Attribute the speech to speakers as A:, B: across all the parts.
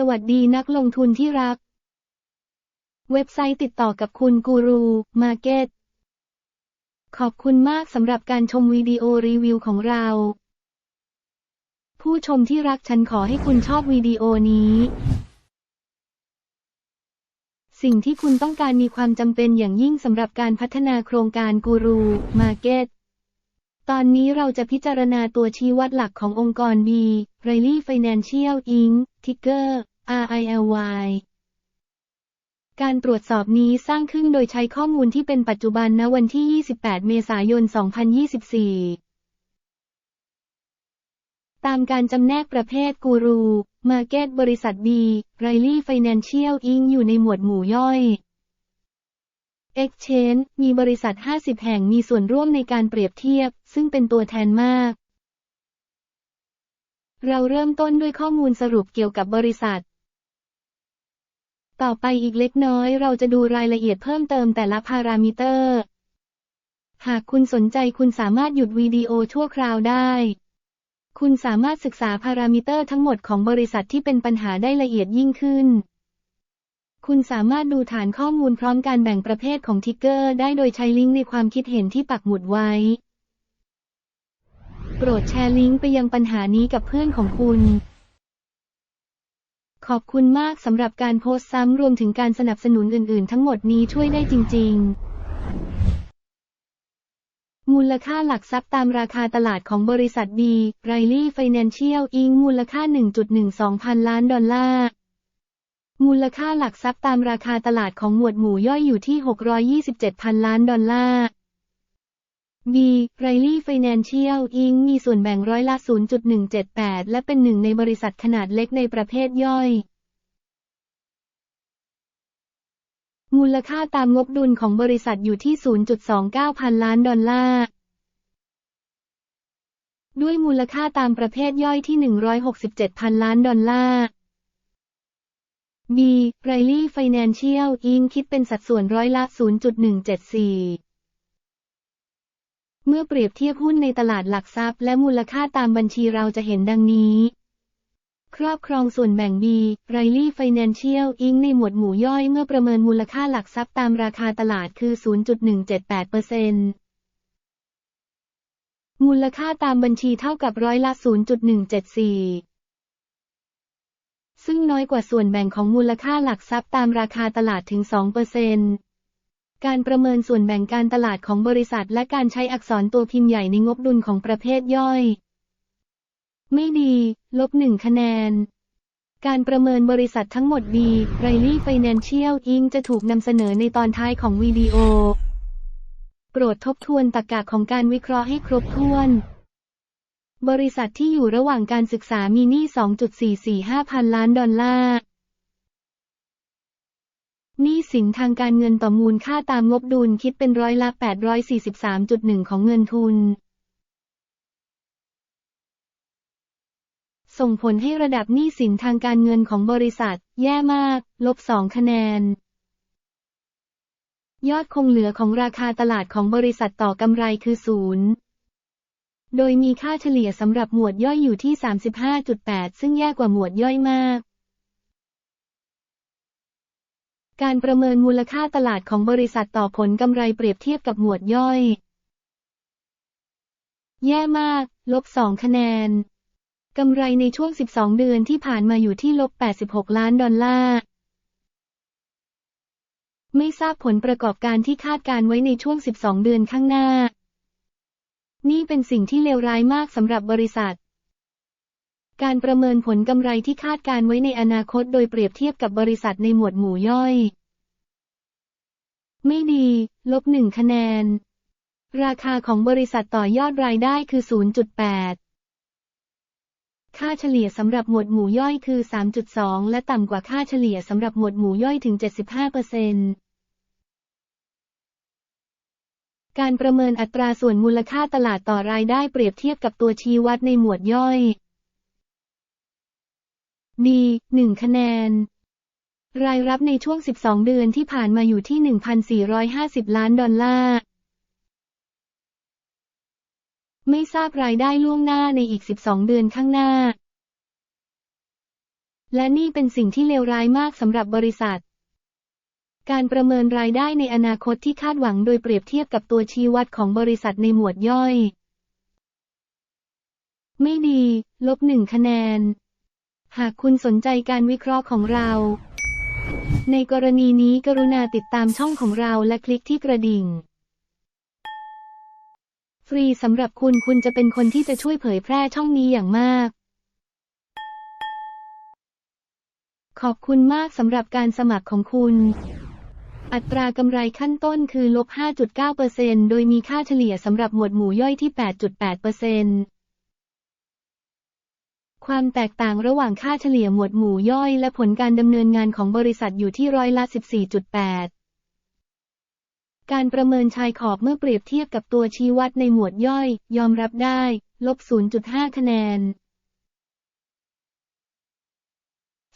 A: สวัสดีนักลงทุนที่รัก เว็บไซต์ติดต่อกับคุณกูรูมาร์เก็ตขอบคุณมากสำหรับการชมวิดีโอรีวิวของเรา ผู้ชมที่รักฉันขอให้คุณชอบวิดีโอนี้ สิ่งที่คุณต้องการมีความจำเป็นอย่างยิ่งสำหรับการพัฒนาโครงการกูรูมาร์เก็ตตอนนี้เราจะพิจารณาตัวชี้วัดหลักขององค์กร B Riley Financial Inc. Ticker RILY การตรวจสอบนี้สร้างขึ้นโดยใช้ข้อมูลที่เป็นปัจจุบันณวันที่ 28 เมษายน 2024 ตามการจำแนกประเภทกูรู มาร์เก็ตบริษัท B Riley Financial Inc. อยู่ในหมวดหมู่ย่อย Exchange มีบริษัท 50 แห่งมีส่วนร่วมในการเปรียบเทียบ ซึ่งเป็นตัวแทนมาก เราเริ่มต้นด้วยข้อมูลสรุปเกี่ยวกับบริษัท ต่อไปอีกเล็กน้อยเราจะดูรายละเอียดเพิ่มเติมแต่ละพารามิเตอร์ หากคุณสนใจคุณสามารถหยุดวิดีโอชั่วคราวได้ คุณสามารถศึกษาพารามิเตอร์ทั้งหมดของบริษัทที่เป็นปัญหาได้ละเอียดยิ่งขึ้น คุณสามารถดูฐานข้อมูลพร้อมการแบ่งประเภทของทิกเกอร์ได้โดยใช้ลิงก์ในความคิดเห็นที่ปักหมุดไว้ โปรดแชร์ลิงก์ไปยังปัญหานี้กับเพื่อนของคุณ ขอบคุณมากสำหรับการโพสต์ซ้ำรวมถึงการสนับสนุนอื่นๆ ทั้งหมดนี้ช่วยได้จริง ๆ มูลค่าหลักทรัพย์ตามราคาตลาดของบริษัท B Riley Financial Inc. มูลค่า 1.12 พันล้านดอลลาร์ มูลค่าหลักทรัพย์ตามราคาตลาดของหมวดหมู่ย่อยอยู่ที่ 627 พันล้านดอลลาร์ B Riley Financial Inc. มีส่วนแบ่งร้อยละ 0.178 และเป็นหนึ่งในบริษัทขนาดเล็กในประเภทย่อย มูลค่าตามงบดุลของบริษัทอยู่ที่ 0.29 พันล้านดอลลาร์ ด้วยมูลค่าตามประเภทย่อยที่ 167 พันล้านดอลลาร์ B Riley Financial Inc. คิดเป็นสัดส่วนร้อยละ 0.174 เมื่อเปรียบเทียบหุ้นในตลาดหลักทรัพย์และมูลค่าตามบัญชีเราจะเห็นดังนี้ ครอบครองส่วนแบ่ง B Riley Financial Inc. ในหมวดหมู่ย่อยเมื่อประเมินมูลค่าหลักทรัพย์ตามราคาตลาดคือ 0.178%มูลค่าตามบัญชีเท่ากับร้อยละ 0.174 ซึ่งน้อยกว่าส่วนแบ่งของมูลค่าหลักทรัพย์ตามราคาตลาดถึง 2% การประเมินส่วนแบ่งการตลาดของบริษัท และการใช้อักษรตัวพิมพ์ใหญ่ในงบดุลของประเภทย่อย ไม่ดี ลบหนึ่งคะแนน การประเมินบริษัททั้งหมดดี Riley Financial Inc. จะถูกนำเสนอในตอนท้ายของวิดีโอ โปรดทบทวนตรรกะของการวิเคราะห์ให้ครบถ้วน บริษัทที่อยู่ระหว่างการศึกษามีหนี้ 2.445 พันล้านดอลลาร์ สินทางการเงินต่อมูลค่าตามงบดุลคิดเป็นร้อยละ843.1 ของเงินทุน ส่งผลให้ระดับหนี้สินทางการเงินของบริษัท แย่มาก ลบ 2 คะแนน ยอดคงเหลือของราคาตลาดของบริษัทต่อกำไรคือศูนย์โดยมีค่าเฉลี่ยสำหรับหมวดย่อยอยู่ที่ 35.8 ซึ่งแย่กว่าหมวดย่อยมาก การประเมินมูลค่าตลาดของบริษัทต่อผลกำไรเปรียบเทียบกับหมวดย่อย แย่มาก ลบ 2 คะแนน กำไรในช่วง 12 เดือนที่ผ่านมาอยู่ที่ลบ 86 ล้านดอลลาร์ ไม่ทราบผลประกอบการที่คาดการไว้ในช่วง 12 เดือนข้างหน้า นี่เป็นสิ่งที่เลวร้ายมากสำหรับบริษัท การประเมินผลกำไรที่คาดการไว้ในอนาคตโดยเปรียบเทียบกับบริษัทในหมวดหมู่ย่อย ไม่ดี ลบหนึ่งคะแนน ราคาของบริษัทต่อยอดรายได้คือ 0.8 ค่าเฉลี่ยสำหรับหมวดหมู่ย่อยคือ 3.2 และต่ำกว่าค่าเฉลี่ยสำหรับหมวดหมู่ย่อยถึง 75%การประเมินอัตราส่วนมูลค่าตลาดต่อรายได้เปรียบเทียบกับตัวชี้วัดในหมวดย่อย ดีหนึ่งคะแนน รายรับในช่วง 12 เดือนที่ผ่านมาอยู่ที่ 1,450 ล้านดอลลาร์ ไม่ทราบรายได้ล่วงหน้าในอีก 12 เดือนข้างหน้า และนี่เป็นสิ่งที่เลวร้ายมากสำหรับบริษัท การประเมินรายได้ในอนาคตที่คาดหวังโดยเปรียบเทียบกับตัวชี้วัดของบริษัทในหมวดย่อย ไม่ดี ลบหนึ่งคะแนน หากคุณสนใจการวิเคราะห์ของเรา ในกรณีนี้กรุณาติดตามช่องของเราและคลิกที่กระดิ่ง ฟรีสำหรับคุณคุณจะเป็นคนที่จะช่วยเผยแพร่ช่องนี้อย่างมาก ขอบคุณมากสำหรับการสมัครของคุณ อัตรากำไรขั้นต้นคือลบ 5.9%โดยมีค่าเฉลี่ยสำหรับหมวดหมู่ย่อยที่ 8.8% ความแตกต่างระหว่างค่าเฉลี่ยหมวดหมู่ย่อยและผลการดำเนินงานของบริษัทอยู่ที่ร้อยละ 14.8 การประเมินชายขอบเมื่อเปรียบเทียบกับตัวชี้วัดในหมวดย่อย ยอมรับได้ ลบ 0.5 คะแนน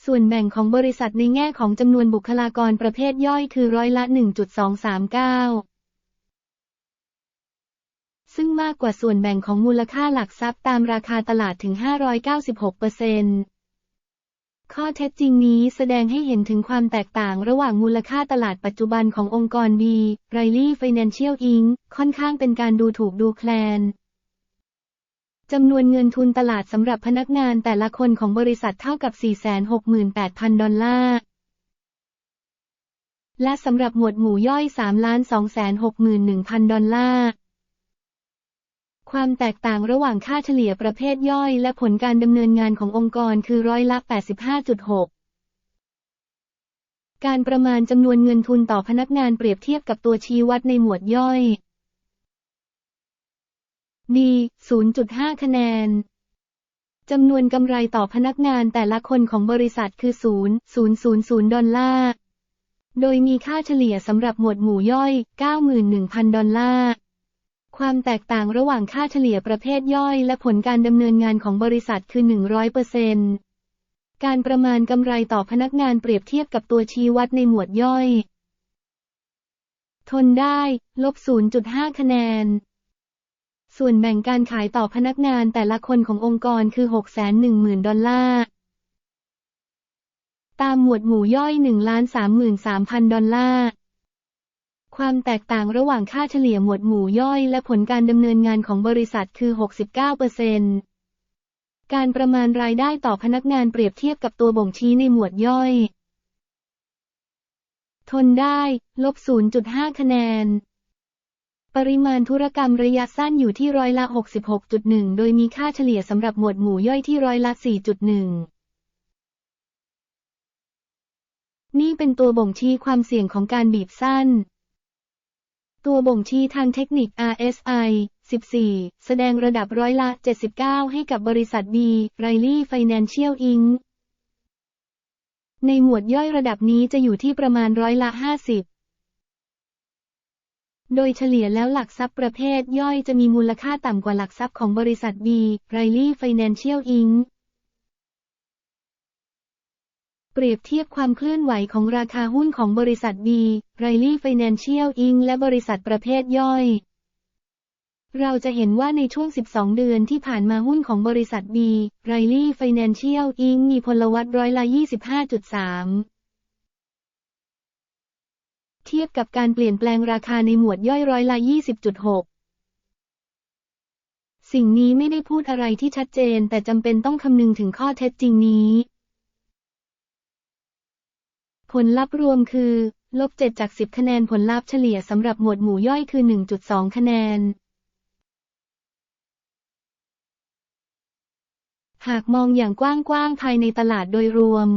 A: ส่วนแบ่งของบริษัทในแง่ของจำนวนบุคลากรประเภทย่อยคือร้อยละ 1.239 ซึ่งมากกว่าส่วนแบ่งของมูลค่าหลักทรัพย์ตามราคาตลาดถึง 596เปอร์เซ็นต์ข้อเท็จจริงนี้แสดงให้เห็นถึงความแตกต่างระหว่างมูลค่าตลาดปัจจุบันขององค์กร B Riley Financial Inc. ค่อนข้างเป็นการดูถูกดูแคลนจำนวนเงินทุนตลาดสำหรับพนักงานแต่ละคนของบริษัทเท่ากับ 468,000 ดอลลาร์ และสำหรับหมวดหมู่ย่อย 3,261,000 ดอลลาร์ ความแตกต่างระหว่างค่าเฉลี่ยประเภทย่อย และผลการดำเนินงานขององค์กรคือร้อยละ 85.6การประมาณจำนวนเงินทุนต่อพนักงานเปรียบเทียบกับตัวชี้วัดในหมวดย่อย D 0.5 คะแนน จำนวนกำไรต่อพนักงานแต่ละคนของบริษัทคือ 0.000 ดอลลาร์ โดยมีค่าเฉลี่ยสำหรับหมวดหมู่ย่อย 91,000 ดอลลาร์ ความแตกต่างระหว่างค่าเฉลี่ยประเภทย่อย และผลการดำเนินงานของบริษัทคือ 100%การประมาณกำไรต่อพนักงานเปรียบเทียบกับตัวชี้วัดในหมวดย่อย ทนได้ ลบ 0.5 คะแนน ส่วนแบ่งการขายต่อพนักงานแต่ละคนขององค์กรคือ 610,000 ดอลลาร์ ตามหมวดหมู่ย่อย 1,33,000 ดอลลาร์ ความแตกต่างระหว่างค่าเฉลี่ยหมวดหมู่ย่อย และผลการดำเนินงานของบริษัทคือ 69%การประมาณรายได้ต่อพนักงานเปรียบเทียบกับตัวบ่งชี้ในหมวดย่อย ทนได้ ลบ 0.5 คะแนน ปริมาณธุรกรรมระยะสั้นอยู่ที่ร้อยละ 66.1 โดยมีค่าเฉลี่ยสำหรับหมวดหมู่ย่อยที่ร้อยละ 4.1นี่เป็นตัวบ่งชี้ความเสี่ยงของการบีบสั้น ตัวบ่งชี้ทางเทคนิค RSI 14 แสดงระดับร้อยละ 79 ให้กับบริษัท B Riley Financial Inc. ในหมวดย่อยระดับนี้จะอยู่ที่ประมาณร้อยละ 50โดยเฉลี่ยแล้วหลักทรัพย์ประเภทย่อยจะมีมูลค่าต่ำกว่าหลักทรัพย์ของบริษัท B Riley Financial Inc. เปรียบเทียบความเคลื่อนไหวของราคาหุ้นของบริษัท B Riley Financial Inc. และบริษัทประเภทย่อย เราจะเห็นว่าในช่วง 12 เดือนที่ผ่านมาหุ้นของบริษัท B Riley Financial Inc. มีพลวัตร้อยละ 25.3เทียบกับการเปลี่ยนแปลงราคาในหมวดย่อยร้อยละ 20.6 สิ่งนี้ไม่ได้พูดอะไรที่ชัดเจนแต่จำเป็นต้องคำนึงถึงข้อเท็จจริงนี้ ผลลัพธ์รวมคือ ลบ 7 จาก 10 คะแนนผลลัพธ์เฉลี่ยสำหรับหมวดหมู่ย่อยคือ 1.2 คะแนน หากมองอย่างกว้างๆภายในตลาดโดยรวม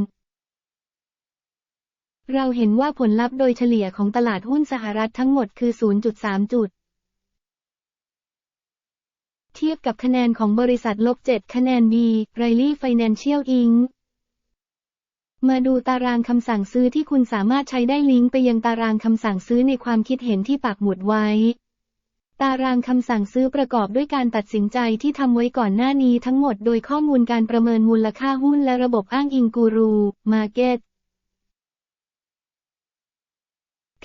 A: เราเห็นว่าผลลัพธ์โดยเฉลี่ยของตลาดหุ้นสหรัฐทั้งหมดคือ 0.3 จุดเทียบกับคะแนนของบริษัทลบ 7 คะแนน B Riley Financial Inc. มาดูตารางคำสั่งซื้อที่คุณสามารถใช้ได้ลิงก์ไปยังตารางคำสั่งซื้อในความคิดเห็นที่ปักหมุดไว้ ตารางคำสั่งซื้อประกอบด้วยการตัดสินใจที่ทำไว้ก่อนหน้านี้ทั้งหมดโดยข้อมูลการประเมินมูลค่าหุ้นและระบบอ้างอิงกูรู มาเก็ต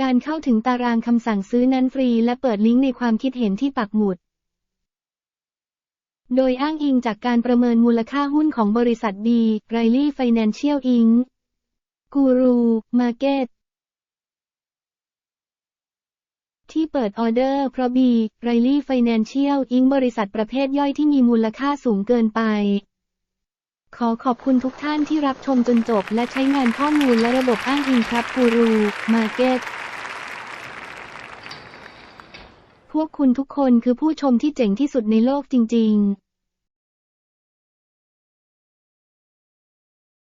A: การเข้าถึงตารางคำสั่งซื้อนั้นฟรีและเปิดลิงก์ในความคิดเห็นที่ปักหมุด โดยอ้างอิงจากการประเมินมูลค่าหุ้นของบริษัทดีไรลี่ไฟแนนเชียลอิงกูรูมาร์เก็ตที่เปิดออเดอร์เพราะบีไรลี่ไฟแนนเชียลอิงบริษัทประเภทย่อยที่มีมูลค่าสูงเกินไป ขอขอบคุณทุกท่านที่รับชมจนจบและใช้งานข้อมูลและระบบอ้างอิงครับกูรูมาร์เก็ต พวกคุณทุกคนคือผู้ชมที่เจ๋งที่สุดในโลกจริง ๆ